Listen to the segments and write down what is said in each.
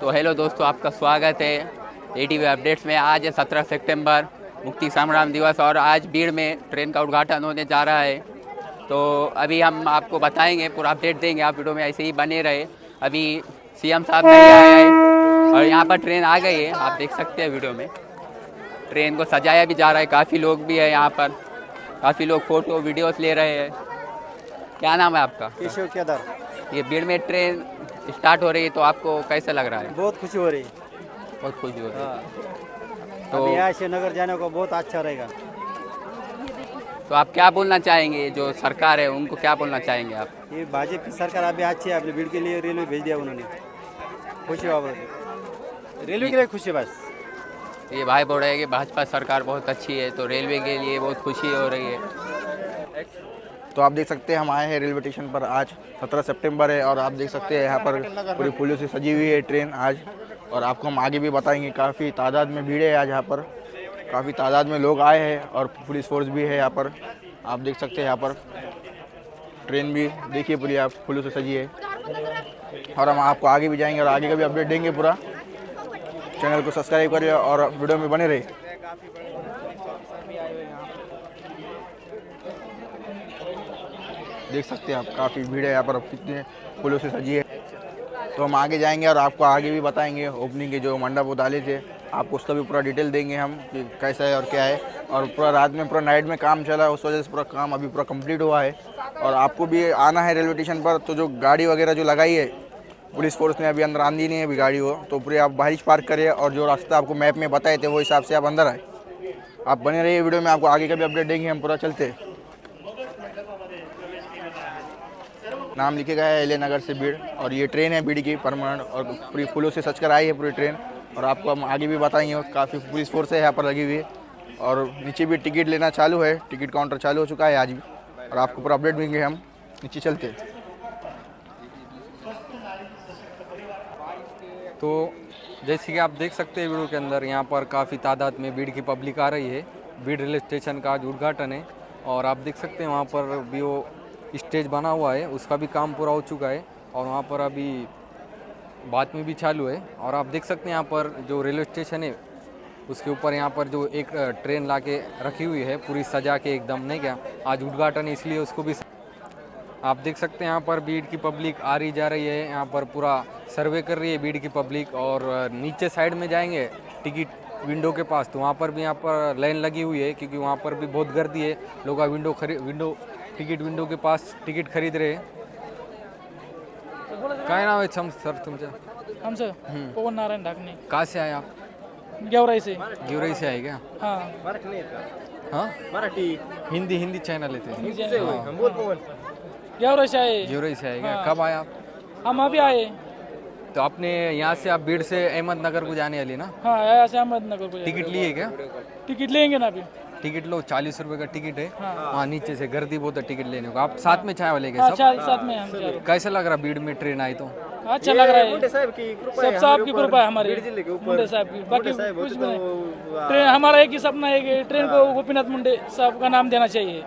तो हेलो दोस्तों आपका स्वागत है ए टी वी अपडेट्स में। आज है सत्रह सितंबर मुक्ति संग्राम दिवस और आज भीड़ में ट्रेन का उद्घाटन होने जा रहा है। तो अभी हम आपको बताएँगे पूरा अपडेट देंगे आप वीडियो में ऐसे ही बने रहे। अभी सीएम साहब नहीं आए हैं और यहाँ पर ट्रेन आ गई है आप देख सकते हैं वीडियो में। ट्रेन को सजाया भी जा रहा है काफ़ी लोग भी है यहाँ पर। काफ़ी लोग फ़ोटो वीडियोस ले रहे हैं। क्या नाम है आपका? केशव केदार। ये भीड़ में ट्रेन स्टार्ट हो रही है तो आपको कैसा लग रहा है? बहुत खुशी हो रही है। बहुत खुशी हो रही है। हाँ। तो यहाँ से नगर जाने को बहुत अच्छा रहेगा। तो आप क्या बोलना चाहेंगे? जो सरकार है उनको क्या बोलना चाहेंगे आप? ये भाजपा की सरकार अभी अच्छी है अपनी भीड़ के लिए रेलवे भेज दिया उन्होंने। खुशी हुआ बहुत रेलवे के लिए खुशी बस। ये भाई बोल रहे हैं कि भाजपा सरकार बहुत अच्छी है तो रेलवे के लिए बहुत खुशी हो रही है। तो आप देख सकते हैं, हम आए हैं रेलवे स्टेशन पर आज 17 सितंबर है और आप देख सकते हैं यहाँ पर पूरी फूलों से सजी हुई है ट्रेन आज। और आपको हम आगे भी बताएँगे, काफ़ी तादाद में भीड़ है आज यहाँ पर। काफ़ी तादाद में लोग आए हैं और पुलिस फोर्स भी है यहाँ पर। आप देख सकते हैं यहाँ पर ट्रेन भी, देखिए पूरी आप फूलों से सजी है। और हम आपको आगे भी जाएँगे और आगे का भी अपडेट देंगे पूरा। चैनल को सब्सक्राइब करिए और वीडियो में बने रहिए। देख सकते हैं आप, काफ़ी भीड़ है यहाँ पर कितने फूलों से सजी है। तो हम आगे जाएँगे और आपको आगे भी बताएँगे ओपनिंग के जो मंडप डाले थे। आपको उसका भी पूरा डिटेल देंगे हम, कि कैसा है और क्या है। और पूरा रात में, पूरा नाइट में काम चला है उस वजह से पूरा काम अभी पूरा कंप्लीट हुआ है। और आपको भी आना है रेलवे स्टेशन पर तो जो गाड़ी वगैरह जो लगाई है, पुलिस फोर्स ने अभी अंदर आंदी नहीं है अभी गाड़ी को तो पूरे आप बाहर पार्क करिए और जो रास्ता आपको मैप में बताए थे, वो हिसाब से आप अंदर आए। आप बने रहिए वीडियो में आपको आगे का भी अपडेट देंगे, हम पूरा चलते हैं। नाम लिखे लिखेगा है एल नगर से भीड़। और ये ट्रेन है भीड़ की परमानेंट और पूरी फूलों से सच कर आई है पूरी ट्रेन। और आपको हम आगे भी बताएँगे काफ़ी पुलिस फोर्स है यहाँ पर लगी हुई है। और नीचे भी टिकट लेना चालू है, टिकट काउंटर चालू हो चुका है आज भी। और आपको पूरा अपडेट देंगे हम, नीचे चलते। तो जैसे कि आप देख सकते हैं वीडियो के अंदर, यहाँ पर काफ़ी तादाद में भीड़ की पब्लिक आ रही है। भीड़ रेलवे स्टेशन का आज उद्घाटन है, और आप देख सकते हैं वहाँ पर भी वो स्टेज बना हुआ है, उसका भी काम पूरा हो चुका है और वहाँ पर अभी बात में भी चालू है। और आप देख सकते हैं यहाँ पर जो रेलवे स्टेशन है, उसके ऊपर यहाँ पर जो एक ट्रेन ला के रखी हुई है, पूरी सजा के एकदम, नहीं क्या? आज उद्घाटन इसलिए उसको भी आप देख सकते हैं यहाँ पर भीड़ की पब्लिक आ रही, जा रही है। यहाँ पर पूरा सर्वे कर रही है भीड़ की पब्लिक और नीचे साइड में जाएँगे टिकट विंडो के पास तो वहाँ पर भी यहाँ पर लाइन लगी हुई है, क्योंकि वहाँ पर भी बहुत गर्दी है। लोग विंडो खरी, विंडो टिकट विंडो के पास टिकट खरीद रहे हैं। काय नाव आहे सम सर तुमचं? आमचं? पवन नारायण ढाकणे. कहाँ से आए आप? गेवराई से गिवरई से आए क्या? हाँ. मराठी. नाही का हाँ मराठी हिंदी हिंदी चैनल है. बोल पवन गेवराई से आए. गिवरई से आए क्या? हाँ। कब आए आप? हम अभी आए. तो आपने यहाँ से आप भीड़ से अहमदनगर को जाने वाली ना? हाँ आया से अहमदनगर को टिकट लिए क्या? टिकट लेंगे ना अभी. टिकट लो चालीस रुपए का टिकट है। हाँ। वहाँ नीचे से गर्दी बहुत है टिकट लेने को। आप साथ में चाय वाले हाँ गए सब साथ में हम कैसा लग रहा भीड़ में ट्रेन आई तो? अच्छा लग रहा है। साहब की सब साहब की कृपा है हमारी। मुंडे साहब की। बाकी कुछ नहीं। तो ट्रेन हमारा एक ही सपना है कि ट्रेन को गोपीनाथ मुंडे साहब का नाम देना चाहिए।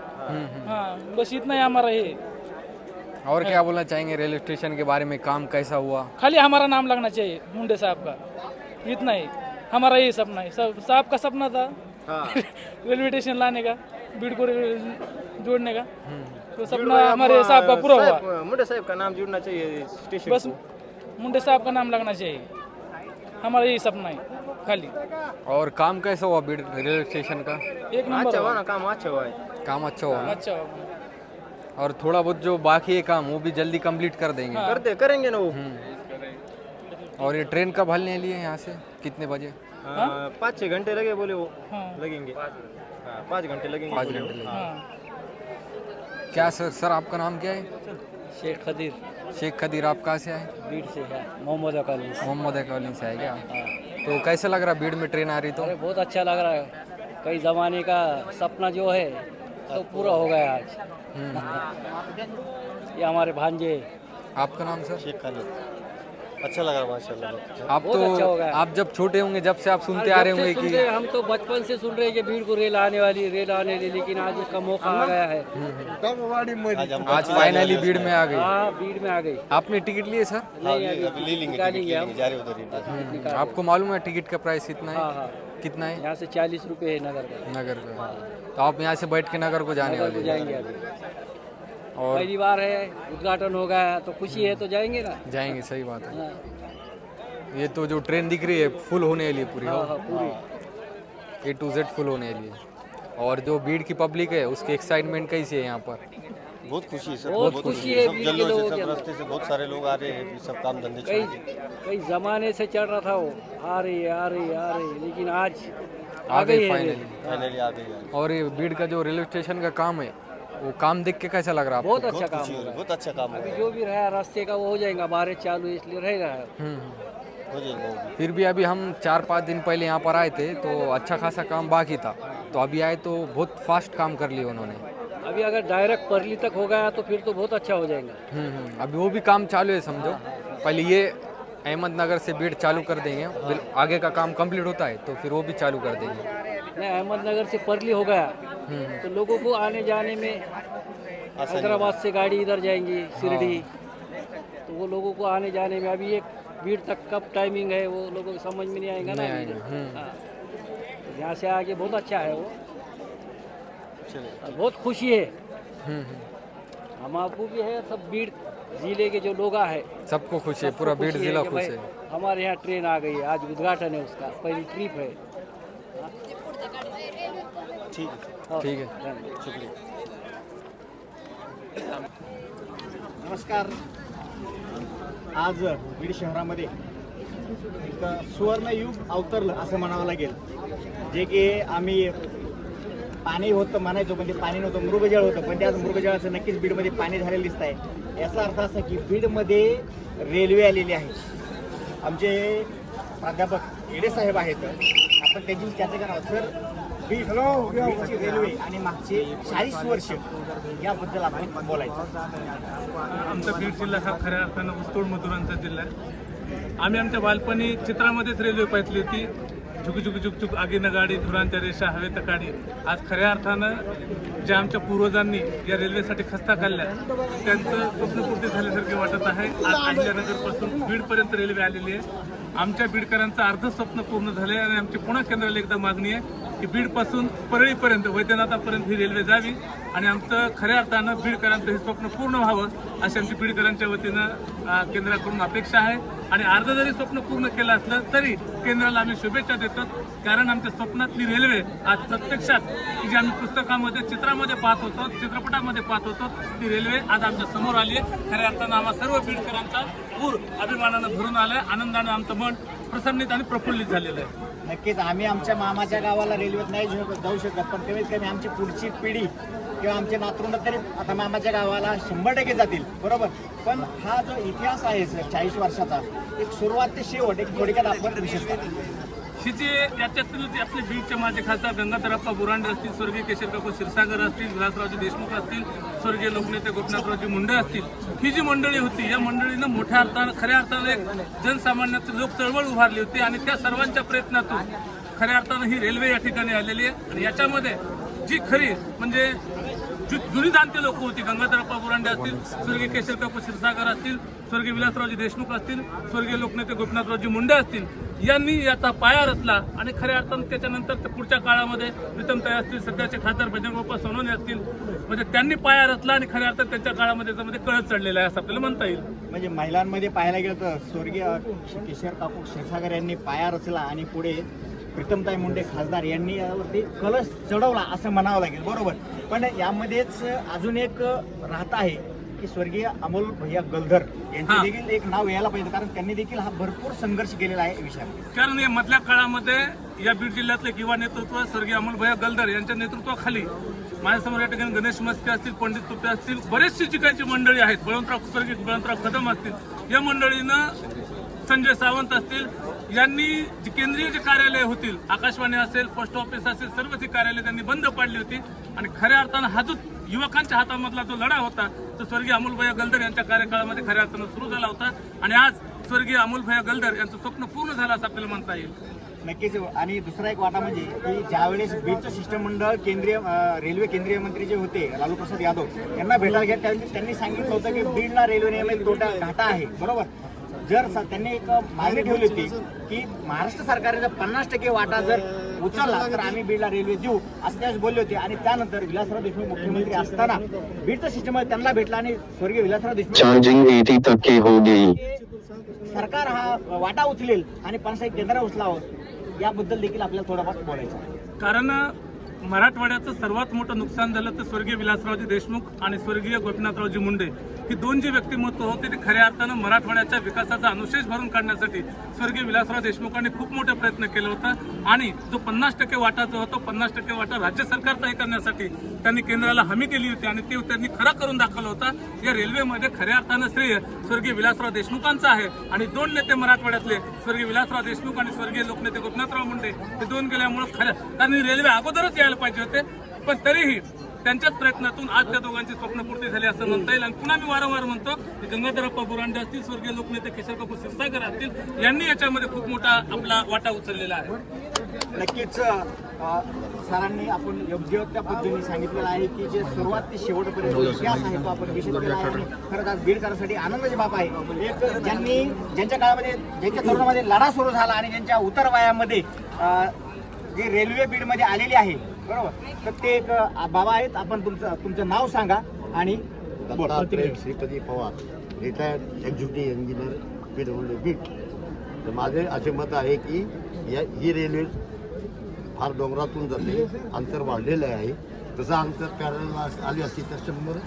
हाँ। बस इतना ही हमारा है और क्या बोलना चाहेंगे रेलवे स्टेशन के बारे में? काम कैसा हुआ? खाली हमारा नाम लगना चाहिए मुंडे साहब का। इतना ही। हमारा यही सपना है। सब साहब का सपना था। रेलवे स्टेशन लाने का भीड़ को जोड़ने का। तो सपना हमारे साहब का पूरा हुआ। मुंडे साहब का नाम जुड़ना चाहिए स्टेशन बस मुंडे साहब का नाम लगना चाहिए। हमारा यही सपना है खाली। और काम कैसा हुआ रेलवे स्टेशन का? एक नंबर अच्छा हुआ। ना काम अच्छा हुआ है। काम अच्छा हुआ अच्छा हुआ। और थोड़ा बहुत जो बाकी है काम वो भी जल्दी कंप्लीट कर देंगे। करते करेंगे ना वो। और ये ट्रेन कब हलने लिए यहाँ से? कितने बजे? हाँ, पाँच छः घंटे लगे बोले वो हाँ। लगेंगे। हाँ, पाँच घंटे लगेंगे पाँच घंटे हाँ। क्या सर सर आपका नाम क्या है? शेख खदीर। शेख खदीर आप कहाँ से आए? भीड़ से है मोहम्मद अकाली मोहम्मद कॉलोनी से आए क्या? तो कैसे लग रहा है भीड़ में ट्रेन आ रही तो? अरे बहुत अच्छा लग रहा है। कई ज़माने का सपना जो है तो पूरा हो गया आज। हम्म। ये हमारे भांजे। आपका नाम सर? शेख खालिद अच्छा लगा माशाल्लाह। अच्छा। आप तो आप जब छोटे होंगे जब से आप सुनते आ रहे होंगे कि रहे- हम तो बचपन से सुन रहे हैं कि भीड़ को रेल आने वाली रेल आने वाली लेकिन आज उसका मौका आ गया है। आज फाइनली भीड़ में आ गई। हाँ भीड़ में आ गई। आपने टिकट लिए सर? आपको मालूम है टिकट का प्राइस कितना हाँ? है हाँ। कितना है? यहाँ से चालीस रुपए है नगर का। नगर का। तो आप यहाँ से बैठ के नगर को जाने वाले जाएँगे और पहली बार है उद्घाटन हो गया है तो खुशी है तो जाएँगे ना? जाएँगे सही बात है। हाँ। ये तो जो ट्रेन दिख रही है फुल होने वाली है पूरी हाँ? हाँ, पूरी। ए टू जेड फुल होने वाली है और जो भीड़ की पब्लिक है उसकी एक्साइटमेंट कैसी है यहाँ पर? बहुत खुशी है सर। बहुत खुशी है। सब जल्लों से सब रास्ते से बहुत सारे लोग आ रहे हैं सब काम धंधे कई कई जमाने से चल रहा था वो। आ रही है आ रही है आ रही है लेकिन आज आ गई है। फाइनली फाइनली आ गई। और ये भीड़ का जो रेलवे स्टेशन का काम है वो काम देख के कैसा लग रहा है बहुत अच्छा काम हो हो रहा बहुत अच्छा काम अभी जो भी रहा रास्ते का वो हो जाएगा बारह चालू इसलिए रहेगा। हम्म, हम्म। है हो जाएगा। फिर भी अभी हम चार पाँच दिन पहले यहाँ पर आए थे तो अच्छा खासा काम बाकी था। तो अभी आए तो बहुत फास्ट काम कर लिया उन्होंने। अभी अगर डायरेक्ट परली तक हो गया तो फिर तो बहुत अच्छा हो जाएगा। हम्म, हम्म। अभी वो भी काम चालू है समझो। पहले ये अहमदनगर से भीड़ चालू कर देंगे फिर आगे का काम कंप्लीट होता है तो फिर वो भी चालू कर देंगे। नहीं अहमदनगर से परली हो गया। तो लोगों को आने जाने में हैदराबाद से गाड़ी इधर जाएँगी शिरडी। तो वो लोगों को आने जाने में अभी एक भीड़ तक कब टाइमिंग है वो लोगों को समझ में नहीं आएगा ना हम्म। हाँ। तो यहाँ से आगे बहुत अच्छा है वो। बहुत खुशी है। हम्म, हम्म। हम आपको भी है सब भीड़ ज़िले के जो लोग है सबको खुशी है पूरा भीड़ जिला खुश है। हमारे यहाँ ट्रेन आ गई है आज उद्घाटन है उसका पहली ट्रिप है। ठीक है हाँ, ठीक है धन्यवाद। शुक्रिया नमस्कार. आज बीड शहरामध्ये एक सुवर्णयुग अवतरलं असं म्हणावं लागेल. जे की आम्ही पाणी होतं म्हणायचो पण ते पाणी नव्हतं मृगजळ होतं. पण ते आज मृगजळाचं नक्कीच बीडमध्ये पाणी झालेलं दिसत आहे याचा अर्थ असा की बीडमध्ये रेल्वे आलेली आहे. आमचे प्राध्यापक येडे साहेब आहेत. आपण त्यांची चर्चा करावं. सर बीड रेल्वे आणि मागचे चाळीस वर्ष याबद्दल आपण बोलायचं. आमचा बीड जिल्हा हा खऱ्या अर्थानं ऊसतोड मजुरांचा जिल्हा आहे. आम्ही आमच्या बालपणी चित्रामध्येच रेल्वे पाहिली होती. झुक झुक झुक झुक आगीनं गाडी धुरांच्या रेषा हवेत काढी आज खऱ्या अर्थानं ज्या आमच्या पूर्वजांनी या रेल्वेसाठी खस्ता काढल्या त्यांचं स्वप्नपूर्ती झाल्यासारखे वाटत आहे. आज अहिल्यानगरपासून बीडपर्यंत रेल्वे आलेली आहे. आमच्या बीडकरांचं अर्ध स्वप्न पूर्ण झाले आणि आमची पुन्हा केंद्राला एकदा मागणी आहे की बीडपासून परळीपर्यंत वैद्यनाथापर्यंत ही रेल्वे जावी आणि आमचं खऱ्या अर्थानं बीडकरांचं हे स्वप्न पूर्ण व्हावं अशी आमची बीडकरांच्या वतीनं केंद्राकडून अपेक्षा आहे. आणि अर्ध जरी स्वप्न पूर्ण केलं असलं तरी केंद्राला आम्ही शुभेच्छा देतो कारण आमच्या स्वप्नातली रेल्वे आज प्रत्यक्षात जी आम्ही पुस्तकामध्ये चित्रामध्ये पाहत होतो चित्रपटामध्ये पाहत होतो ती रेल्वे आज आमच्यासमोर आली आहे. खऱ्या अर्थानं आम्हा सर्व बीडकरांचा भरपूर अभिमानानं भरून आलं आनंदानं आमचं मन प्रसन्नित आणि प्रफुल्लित झालेलं आहे. नक्कीच आम्ही आमच्या मामाच्या गावाला रेल्वेत नाही जाऊ जाऊ शकत पण कमीत कमी आमची पुढची पिढी किंवा आमचे नातरुंड तरी आता मामाच्या गावाला शंभर टक्के जातील बरोबर? पण हा जो इतिहास आहे सर चाळीस वर्षाचा एक सुरुवात ते शेवट एक थोडक्यात आपण विशेष ही जी याच्यातील जे आपले बीडचे माझे खासदार गंगाधरप्पा बुरांडे असतील स्वर्गीय केशर क्षीरसागर असतील विलासरावजी देशमुख असतील स्वर्गीय लोकनेते गोपनाथरावजी मुंडे असतील ही जी मंडळी होती या मंडळीनं मोठ्या अर्थानं खऱ्या अर्थानं एक जनसामान्याची लोक चळवळ उभारली होती आणि त्या सर्वांच्या प्रयत्नातून खऱ्या अर्थानं ही रेल्वे या ठिकाणी आलेली आहे. आणि याच्यामध्ये जी खरी म्हणजे जुनी जाणते लोक होती. गंगाधरप्पा बुरांडे असतील स्वर्गीय केशर क्षीरसागर असतील स्वर्गीय विलासरावजी देशमुख असतील स्वर्गीय लोकनेते गोपीनाथरावजी मुंडे असतील यांनी याचा पाया रचला आणि खऱ्या अर्थानं त्याच्यानंतर पुढच्या काळामध्ये प्रीतमताई असतील सध्याचे खासदार भजनगोपाल सोनवणे असतील म्हणजे त्यांनी पाया रचला आणि खऱ्या अर्थात त्यांच्या काळामध्ये त्याच्यामध्ये कळत चढलेला आहे असं आपल्याला म्हणता येईल. म्हणजे महिलांमध्ये पाहायला गेलं तर स्वर्गीय किशोर काकू क्षीरसागर यांनी पाया रचला आणि पुढे प्रीतमताई मुंडे खासदार यांनी यावरती कलश चढवला असं म्हणावं लागेल. बरोबर. पण यामध्येच अजून एक राहत आहे की स्वर्गीय अमोल भैया गलधर यांचे. देखील एक नाव यायला पाहिजे कारण त्यांनी देखील हा भरपूर संघर्ष केलेला आहे विषयामध्ये कारण या मधल्या काळामध्ये या बीड जिल्ह्यातले युवा नेतृत्व स्वर्गीय अमोलभैया गलदर यांच्या नेतृत्वाखाली माझ्यासमोर या ठिकाणी गणेश मस्के असतील पंडित तुपे असतील बरेचशी ठिकाणची मंडळी आहेत बळवंतराव स्वर्गीय बळवंतराव कदम असतील या मंडळीनं संजय सावंत असतील यांनी जी केंद्रीय जे कार्यालय होतील आकाशवाणी असेल पोस्ट ऑफिस असेल सर्व ती कार्यालय त्यांनी बंद पाडली होती. आणि खऱ्या अर्थानं हा जो युवकांच्या हातामधला जो लढा होता तो स्वर्गीय अमोलभैया गलदर यांच्या कार्यकाळामध्ये खऱ्या अर्थानं सुरू झाला होता. आणि आज स्वर्गीय अमोलभैया गलदर यांचं स्वप्न पूर्ण झालं असं आपल्याला म्हणता येईल. नक्कीच. आणि दुसरा एक वाटा म्हणजे की ज्यावेळेस बीडचं शिष्टमंडळ केंद्रीय रेल्वे केंद्रीय मंत्री जे होते लालू प्रसाद यादव यांना भेटायला घ्या त्यांनी त्यांनी सांगितलं होतं की बीडला रेल्वे नियमित तोटा घाटा आहे. बरोबर? जर त्यांनी एक मागणी ठेवली होती की महाराष्ट्र सरकारने जर पन्नास टक्के वाटा जर उचलला तर आम्ही बीडला रेल्वे देऊ असं त्यावेळेस बोलले होते. आणि त्यानंतर विलासराव देशमुख मुख्यमंत्री असताना बीडचं शिष्टमंडळ त्यांना भेटला आणि स्वर्गीय विलासराव देशमुख चार्जिंग 80 तक की हो गई सरकार हा वाटा उचलेल आणि पन्नास टक्के केंद्र उचलावं याबद्दल देखील आपल्याला थोडंफार बोलायचं आहे. कारण मराठवाड्याचं सर्वात मोठं नुकसान झालं तर स्वर्गीय विलासरावजी देशमुख आणि स्वर्गीय गोपीनाथरावजी मुंडे. ही दोन जी व्यक्तिमत्व होते ते खऱ्या अर्थानं मराठवाड्याच्या विकासाचा अनुशेष भरून काढण्यासाठी स्वर्गीय विलासराव देशमुखांनी खूप मोठे प्रयत्न केले होता. आणि जो पन्नास टक्के वाटा जो होता पन्नास टक्के वाटा राज्य सरकारचाही करण्यासाठी त्यांनी केंद्राला हमी दिली होती आणि ते त्यांनी खरं करून दाखवलं होता. या रेल्वेमध्ये खऱ्या अर्थानं श्रेय स्वर्गीय विलासराव देशमुखांचं आहे. आणि दोन नेते मराठवाड्यातले स्वर्गीय विलासराव देशमुख आणि स्वर्गीय लोकनेते गोपनाथराव मुंडे हे दोन गेल्यामुळे खऱ्या त्यांनी रेल्वे अगोदरच यायला पाहिजे होते. पण तरीही त्यांच्याच प्रयत्नातून आज त्या दोघांची स्वप्नपूर्ती झाली असं म्हणता येईल. आणि पुन्हा मी वारंवार म्हणतो की गंगाधरप्पा बुरांडे असतील स्वर्गीय लोकनेते किशोर कपूर क्षीरसागर असतील यांनी याच्यामध्ये खूप मोठा आपला वाटा उचललेला आहे. नक्कीच सरांनी आपण योग्य त्या पद्धतीने सांगितलेलं आहे की जे सुरुवात ते शेवटपर्यंत इतिहास आहे तो आपण विशेष केला आहे. आणि खरंच आज बीडकरांसाठी आनंदाची बाब आहे. एक ज्यांनी ज्यांच्या काळामध्ये ज्यांच्या तरुणामध्ये लढा सुरू झाला आणि ज्यांच्या उतर वयामध्ये जी रेल्वे बीडमध्ये आलेली आहे बरोबर. तर ते एक बाबा आहेत. आपण तुमचं तुमचं नाव सांगा आणि. Dattatray Shripati Pawar. Retired executive engineer P W bit. तर माझे असे मत आहे की या ही रेल्वे फार डोंगरातून जाते अंतर वाढलेलं आहे. तसं अंतर पॅरल आली असती तर शंभर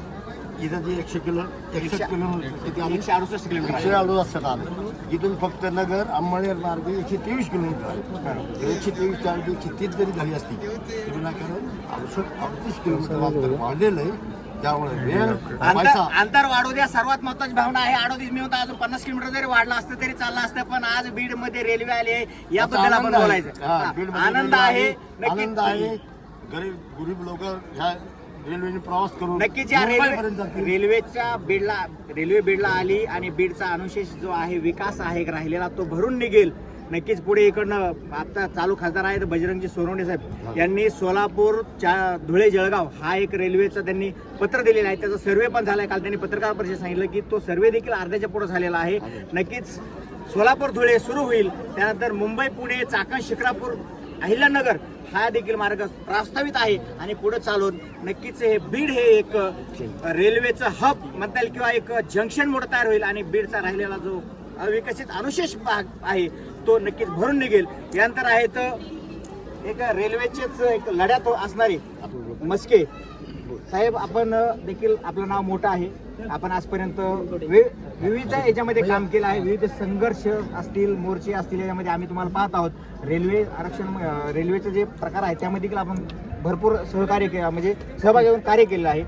इथं जे एकशे किलो एकशे किलोमीटर एकशे अडुसष्ट किलोमीटर एकशे. अडुसष्ट आलं इथून फक्त नगर अंमळनेर मार्ग एकशे तेवीस किलोमीटर आहे एकशे तेवीस चाळीस एकशे तीस जरी झाली असती तरी विनाकारण अडुसष्ट अडतीस किलोमीटर अंतर वाढलेलं आहे. त्यामुळे अंतर वाढू द्या. सर्वात महत्वाची भावना आहे आडोदीस मी होता अजून पन्नास किलोमीटर जरी वाढला असतं तरी चाललं असतं पण आज बीडमध्ये रेल्वे आली आहे याबद्दल आपण आनंद आहे. बोलायचं. आनंद आहे आनंद आहे. गरीब गरीब लोक ह्या रेल्वेने प्रवास करून नक्कीच या मुंबईपर्यंत रेल्वे जातील. रेल्वेच्या बीडला रेल्वे बीडला आली आणि बीडचा अनुशेष जो आहे विकास आहे राहिलेला तो भरून निघेल. नक्कीच पुढे इकडनं आता चालू खासदार आहेत बजरंगजी सोनवणे साहेब. यांनी सोलापूर चा- धुळे जळगाव हा एक रेल्वेचं त्यांनी पत्र दिलेलं आहे. त्याचा सर्वे पण झालाय. काल त्यांनी पत्रकार परिषदेत सांगितलं की तो सर्वे देखील अर्ध्याच्या पुढे झालेला आहे. नक्कीच सोलापूर धुळे सुरू होईल. त्यानंतर मुंबई पुणे चाकण शिक्रापूर अहिल्यानगर हा देखील मार्ग प्रस्तावित आहे. आणि पुढे चालून नक्कीच हे बीड हे एक रेल्वेचं हब म्हणता येईल किंवा एक जंक्शन मोड तयार होईल आणि बीडचा राहिलेला जो अविकसित अनुशेष भाग आहे तो नक्कीच भरून निघेल. यानंतर आहेत एक रेल्वेचेच एक लढ्यात असणारे मस्के. साहेब आपण देखील आपलं नाव मोठं आहे. आपण आजपर्यंत विविध याच्यामध्ये काम केलं आहे. विविध संघर्ष असतील मोर्चे असतील याच्यामध्ये आम्ही तुम्हाला पाहत आहोत. रेल्वे आरक्षण रेल्वेचे जे प्रकार आहे त्यामध्ये देखील आपण भरपूर सहकार्य केलं म्हणजे सहभागी होऊन कार्य केलेलं आहे.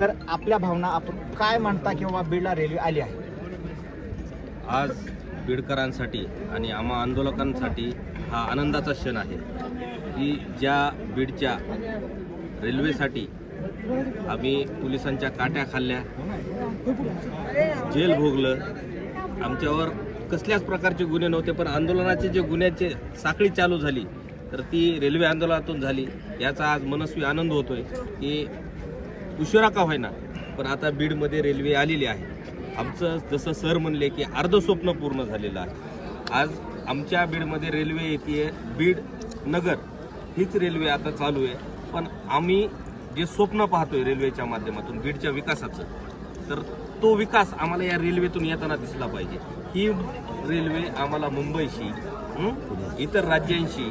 तर आपल्या भावना आपण काय म्हणता किंवा बीडला रेल्वे आली आहे? आज बीडकरांसाठी आणि आम्हा आंदोलकांसाठी हा आनंदाचा क्षण आहे की ज्या बीडच्या रेल्वेसाठी आम्ही पोलिसांच्या काट्या खाल्ल्या. जेल भोगलं. आमच्यावर कसल्याच प्रकारचे गुन्हे नव्हते पण आंदोलनाचे जे गुन्ह्याचे साखळी चालू झाली तर ती रेल्वे आंदोलनातून झाली. याचा आज मनस्वी आनंद होतोय की उशिरा का होईना पण आता बीडमध्ये रेल्वे आलेली आहे. आमचं जसं सर म्हणले की अर्ध स्वप्न पूर्ण झालेलं आहे. आज आमच्या बीडमध्ये रेल्वे येते बीड नगर हीच रेल्वे आता चालू आहे. पण आम्ही जे स्वप्न पाहतोय रेल्वेच्या माध्यमातून बीडच्या विकासाचं तर तो विकास आम्हाला या रेल्वेतून येताना दिसला पाहिजे. ही रेल्वे आम्हाला मुंबईशी इतर राज्यांशी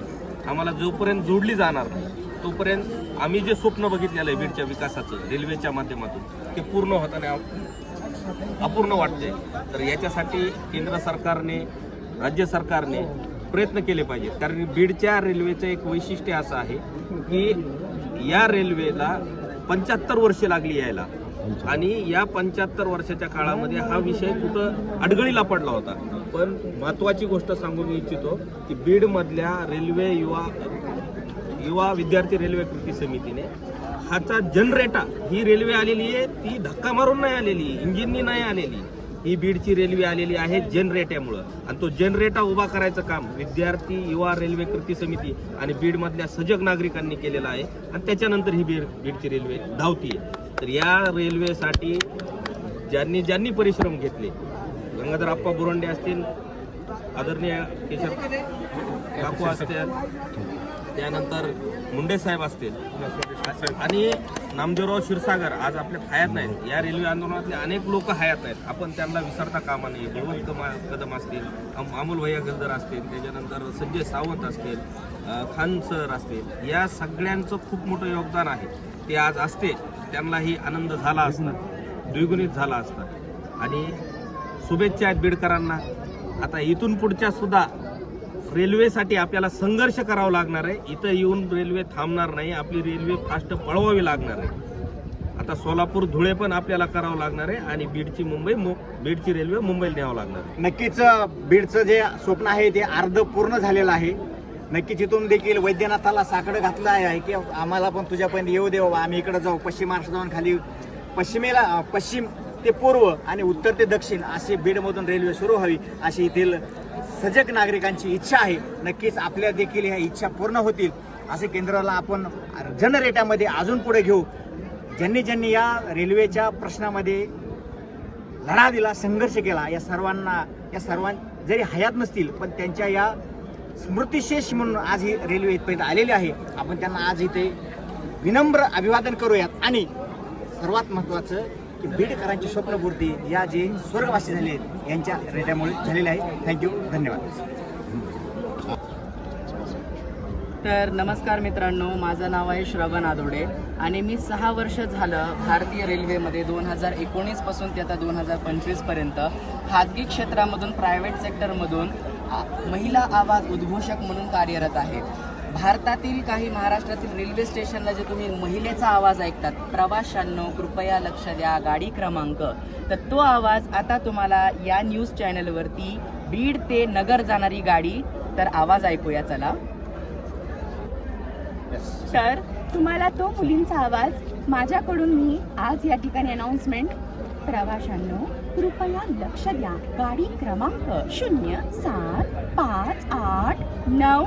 आम्हाला जोपर्यंत जोडली जाणार नाही तोपर्यंत आम्ही जे स्वप्न बघितलेलं आहे बीडच्या विकासाचं रेल्वेच्या माध्यमातून ते पूर्ण होताना अपूर्ण वाटते तर याच्यासाठी केंद्र सरकारने राज्य सरकारने प्रयत्न केले पाहिजेत. कारण बीडच्या रेल्वेचं एक वैशिष्ट्य असं आहे की या रेल्वेला पंच्याहत्तर वर्षे लागली यायला. आणि या पंच्याहत्तर वर्षाच्या काळामध्ये हा विषय कुठं अडगळीला पडला होता. पण महत्वाची गोष्ट सांगू मी इच्छितो की बीडमधल्या रेल्वे युवा युवा विद्यार्थी रेल्वे कृती समितीने हाचा जनरेटा ही रेल्वे आलेली आहे ती धक्का मारून नाही आलेली इंजिननी नाही आलेली. ही बीडची रेल्वे आलेली आहे जनरेट्यामुळं. आणि तो जनरेटा उभा करायचं काम विद्यार्थी युवा रेल्वे कृती समिती आणि बीडमधल्या सजग नागरिकांनी केलेलं आहे. आणि त्याच्यानंतर ही बीड बीडची रेल्वे धावतीये. तर या रेल्वेसाठी ज्यांनी ज्यांनी परिश्रम घेतले गंगाधर आप्पा बुरंडे असतील आदरणीय केशव काकू असतील त्यानंतर मुंडे साहेब असतील. आणि नामदेवराव क्षीरसागर आज आपल्या हयात नाहीत. या रेल्वे आंदोलनातले अनेक लोक हयात आहेत. आपण त्यांना विसरता कामा नये. बळवंत कमा- कदम असतील अमोल भैया गलदर असतील त्याच्यानंतर संजय सावंत असतील खान सर असतील या सगळ्यांचं खूप मोठं योगदान आहे. ते आज असते त्यांनाही आनंद झाला असता द्विगुणित झाला असता. आणि शुभेच्छा आहेत बीडकरांना. आता इथून पुढच्या सुद्धा रेल्वेसाठी आपल्याला संघर्ष करावा लागणार आहे. इथं येऊन रेल्वे थांबणार नाही. आपली रेल्वे फास्ट पळवावी लागणार आहे. आता सोलापूर धुळे पण आपल्याला करावं लागणार आहे आणि बीडची मुंबई मु- बीडची रेल्वे मुंबईला न्यावं लागणार आहे. नक्कीच बीडचं जे स्वप्न आहे ते अर्ध पूर्ण झालेलं आहे. नक्कीच इथून देखील वैद्यनाथाला साकडं घातलं आहे की आम्हाला पण तुझ्यापर्यंत येऊ दे बाबा. आम्ही इकडे जाऊ. पश्चिम महाराष्ट्र जाऊन खाली पश्चिमेला पश्चिम ते पूर्व आणि उत्तर ते दक्षिण अशी बीडमधून रेल्वे सुरू व्हावी अशी येथील सजग नागरिकांची इच्छा आहे. नक्कीच आपल्या देखील ह्या इच्छा पूर्ण होतील. असे केंद्राला आपण जनरेटामध्ये अजून पुढे घेऊ. ज्यांनी ज्यांनी या रेल्वेच्या प्रश्नामध्ये लढा दिला संघर्ष केला या सर्वांना या सर्वां जरी हयात नसतील पण त्यांच्या या स्मृतिशेष म्हणून आज ही रेल्वे इथपर्यंत आलेली आहे. आपण त्यांना आज इथे विनम्र अभिवादन करूयात. आणि सर्वात महत्त्वाचं की बीडकरांची स्वप्नपूर्ती या जे स्वर्गवासी झाले आहेत यांच्या रेट्यामुळे झालेले आहे. थँक्यू धन्यवाद. तर नमस्कार मित्रांनो माझं नाव आहे श्रवण आदोडे आणि मी सहा वर्ष झालं भारतीय रेल्वेमध्ये दोन हजार एकोणीसपासून ते आता दोन हजार पंचवीसपर्यंत खाजगी क्षेत्रामधून प्रायव्हेट सेक्टरमधून महिला आवाज उद्घोषक म्हणून कार्यरत आहे. भारतातील काही महाराष्ट्रातील रेल्वे स्टेशनला जे तुम्ही महिलेचा आवाज ऐकतात प्रवाशांनो कृपया लक्ष द्या गाडी क्रमांक. तर तो आवाज आता तुम्हाला या न्यूज चॅनलवरती बीड ते नगर जाणारी गाडी तर आवाज ऐकूया चला. तर तुम्हाला तो मुलींचा आवाज माझ्याकडून मी आज या ठिकाणी अनाउन्समेंट प्रवाशांनो कृपया लक्ष द्या. गाडी क्रमांक शून्य सात पाच आठ नऊ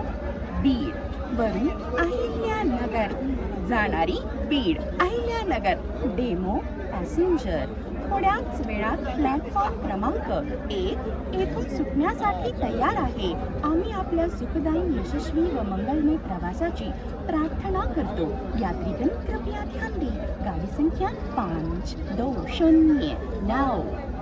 बीड. वरून अहिल्यानगर. जाणारी बीड. अहिल्यानगर. डेमो पॅसेंजर थोड्याच वेळात प्लॅटफॉर्म क्रमांक एक येथून सुटण्यासाठी तयार आहे. आम्ही आपल्या सुखदायी यशस्वी व मंगलमय प्रवासाची प्रार्थना करतो. यात्रीगण कृपया ध्यान दे. गाड़ी संख्या पाँच दो शून्य नौ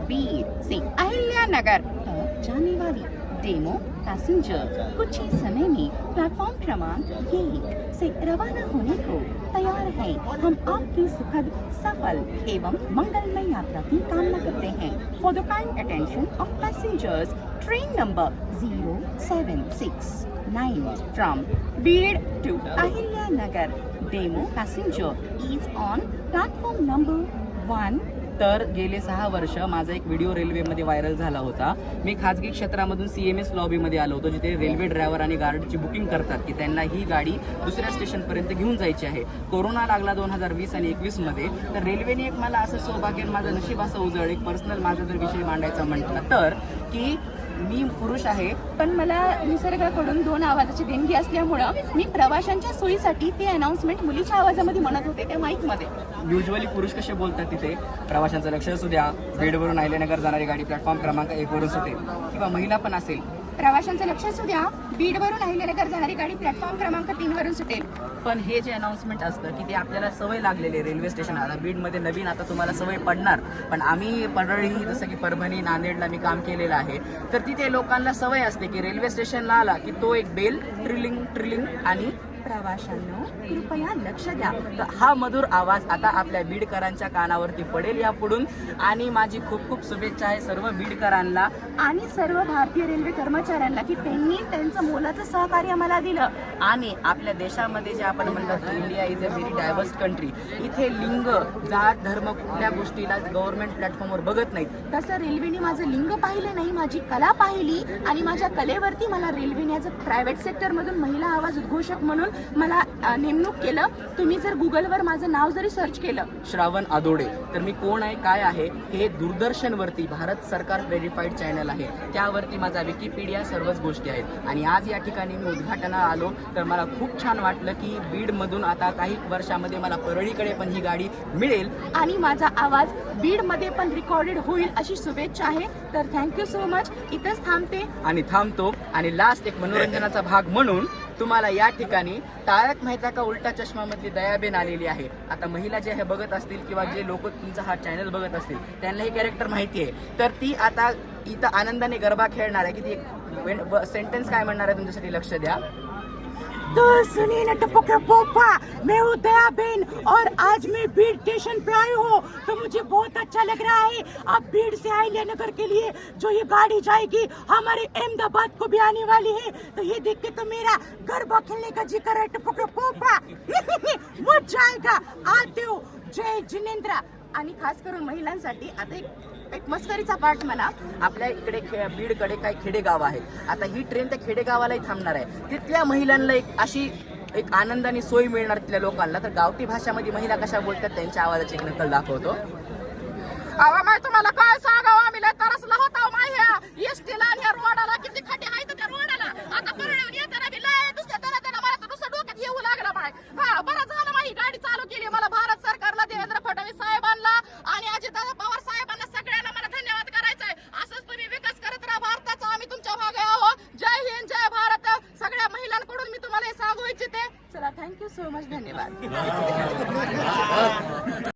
बीस से. अहिल्यानगर. तक जाने वाली डेमो पैसेंजर कुछ ही समय में प्लेटफॉर्म क्रमांक एक से रवाना होने को तैयार हैं। हम आपकी सुखद, सफल एवं मंगलमय यात्रा की कामना करते हैं। For the kind attention of passengers train number zero seven six nine from Beed to Ahilyanagar demo passenger is on platform number one तर गेले सहा वर्ष माझा एक व्हिडिओ रेल्वेमध्ये व्हायरल झाला होता. मी खाजगी क्षेत्रामधून सी एम एस लॉबीमध्ये आलो होतो जिथे रेल्वे ड्रायव्हर आणि गार्डची बुकिंग करतात की त्यांना ही गाडी दुसऱ्या स्टेशनपर्यंत घेऊन जायची आहे. कोरोना लागला दोन हजार वीस आणि एकवीसमध्ये तर रेल्वेने एक मला असं सौभाग्य माझं नशीब असं उजळ एक पर्सनल माझा जर विषय मांडायचा म्हटलं तर की मी पुरुष आहे. पण मला निसर्गाकडून दोन आवाजाची देणगी असल्यामुळं मी प्रवाशांच्या सोयीसाठी ते अनाउन्समेंट मुलीच्या आवाजामध्ये म्हणत होते त्या माईकमध्ये युजली पुरुष कसे बोलतात तिथे? प्रवाशांचं लक्ष असू द्या. बेडवरून आयल्यानगर जाणारी गाडी प्लॅटफॉर्म क्रमांक एक वरून सुटेल. किंवा महिला पण असेल. प्रवाशांचं लक्ष असू द्या बीडवरून तर जाणारी गाडी प्लॅटफॉर्म क्रमांक तीन वरून सुटेल. पण हे जे अनाउन्समेंट असतं की ते आपल्याला सवय लागलेली आहे रेल्वे स्टेशन आता बीडमध्ये नवीन आता तुम्हाला सवय पडणार पण आम्ही परळी जसं की परभणी नांदेडला मी काम केलेलं आहे तर तिथे लोकांना सवय असते की रेल्वे स्टेशनला आला की तो एक बेल ट्रिलिंग ट्रिलिंग आणि प्रवाशांनो कृपया लक्ष द्या. तर हा मधुर आवाज आता आपल्या बीडकरांच्या कानावरती पडेल यापुढून. आणि माझी खूप खूप शुभेच्छा आहे सर्व बीडकरांना. आणि सर्व भारतीय रेल्वे कर्मचाऱ्यांना की त्यांनी त्यांचं मोलाचं सहकार्य मला दिलं. आणि आपल्या देशामध्ये जे आपण म्हणतात India is a very diverse country इथे लिंग जात धर्म कुठल्या गोष्टीला गव्हर्नमेंट प्लॅटफॉर्मवर बघत नाहीत. तसं रेल्वेने माझं लिंग पाहिलं नाही माझी कला पाहिली आणि माझ्या कलेवरती मला रेल्वेने प्रायव्हेट सेक्टरमधून महिला आवाज उद्घोषक म्हणून मला नेमणूक केलं. तुम्ही जर गुगलवर माझं नाव जरी सर्च केलं. श्रावण आदोडे. तर मी कोण आहे काय आहे हे दूरदर्शनवरती भारत सरकार व्हेरीफाईड चॅनल आहे. त्यावरती माझा विकिपीडिया सर्वच गोष्टी आहेत. आणि आज या ठिकाणी मी उद्घाटनाला आलो. तर मला खूप छान वाटलं की बीडमधून आता काही वर्षामध्ये मला परळीकडे पण ही गाडी मिळेल. आणि माझा आवाज बीडमध्ये पण रेकॉर्डेड होईल अशी शुभेच्छा आहे. तर थँक्यू सो मच इथंच थांबते. आणि थांबतो. आणि लास्ट एक मनोरंजनाचा भाग म्हणून तुम्हाला या ठिकाणी तारक मेहता का उलटा चष्मामधली दयाबेन आलेली आहे? आता महिला जे हे बघत असतील किंवा जे लोक तुमचा हा चॅनल बघत असतील त्यांना हे कॅरेक्टर माहिती आहे. तर ती आता इथं आनंदाने गरबा खेळणार आहे. की ती सेंटेन्स काय म्हणणार आहे तुमच्यासाठी? लक्ष द्या. तो सुनिए ना टपक पोपा मैं हूँ दया बेन और आज मैं भीड़ स्टेशन पे आई हूँ। तो मुझे बहुत अच्छा लग रहा है। अब भीड़ से आइलिया नगर के लिए जो ये गाड़ी जाएगी, हमारे अहमदाबाद को भी आने वाली है। तो ये देख के तो मेरा गरबा खेलने का जी कर रहा है टपक पोपा मज़ा जाएगा। आते हो। जय जिनेंद्र खास करून महिलांसाठी आता एक एक मस्करीचा पार्ट म्हणा. आपल्या इकडे खे बीडकडे काही खेडेगाव आहेत. आता ही ट्रेन त्या खेडेगावालाही थांबणार आहे. तिथल्या महिलांना एक अशी एक आनंदाने सोय मिळणार तिथल्या लोकांना. तर गावठी भाषामध्ये महिला कशा बोलतात त्यांच्या आवाजाची एक नकल दाखवतो. अवा माय तुम्हाला काय सांगावं? आम्ही लय तरसला होता माय ह्या एसटीला आणि रोडाला. किती खड्डे आहेत त्या रोडाला. आता येताना बी लय दुसऱ्या त्याला त्याला मला तर डोक्यात येऊ लागला माय. बरं झालं माही गाडी चालू केली. मला भारत सरकारला देवेंद्र फडणवीस साहेबांना आणि अजितदादा पवार साहेब सगळ्यांना मला धन्यवाद करायचा आहे असंच तुम्ही विकास करत राहा भारताचा आम्ही तुमच्या भागे आहोत जय हिंद जय भारत सगळ्या मी तुम्हाला हे सांगू इच्छिते. चला थँक्यू सो मच धन्यवाद.